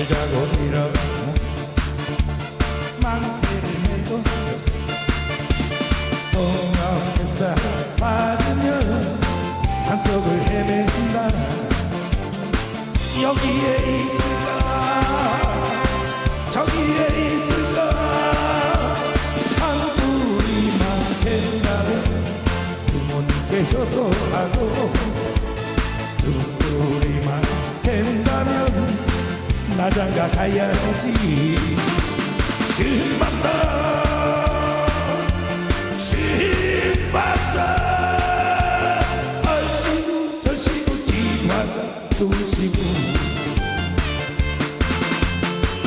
일어나 망태를 메고서 동업회사 받으면 산속을 헤맨다 여기에 있을까 저기에 있을까 한 뿌리만 된다면 부모님께 효도하고 된다면 나장가 가야지. 신봤다. 신봤어 얼씨구 절씨구 지화자 두시구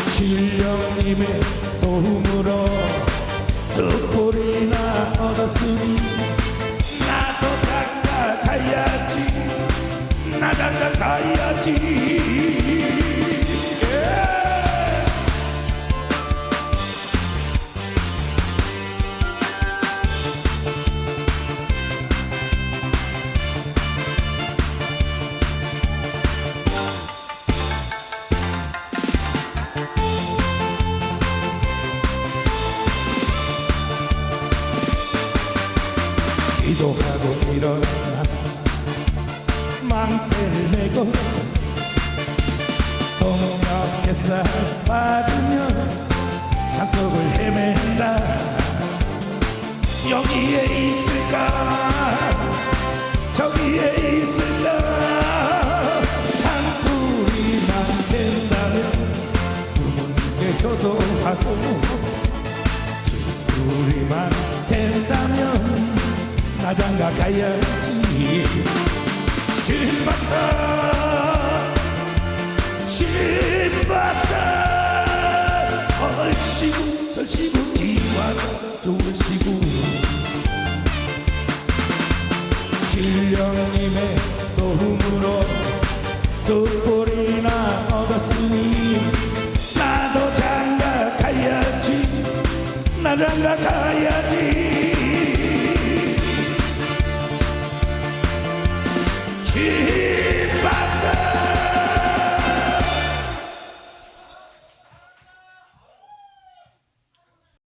신령님의 도움으로 두 꼴이나 얻었으니 나도 장가 가야지. 나 장가 가야지 기도하고 일어나. 망태를 메고서 동역회사 받으면 산속을 헤맨다. 여기에 있을까? 저기에 있을까? 한 뿌리만 된다면 부모님께 효도하고 두 뿌리만 나장가 가야지. 신봤다 신봤다 얼씨구 절씨구 지화가 좋으시구. 신령님의 도움으로 두 꼴이나 얻었으니 나도 장가 가야지. 나 장가 가야지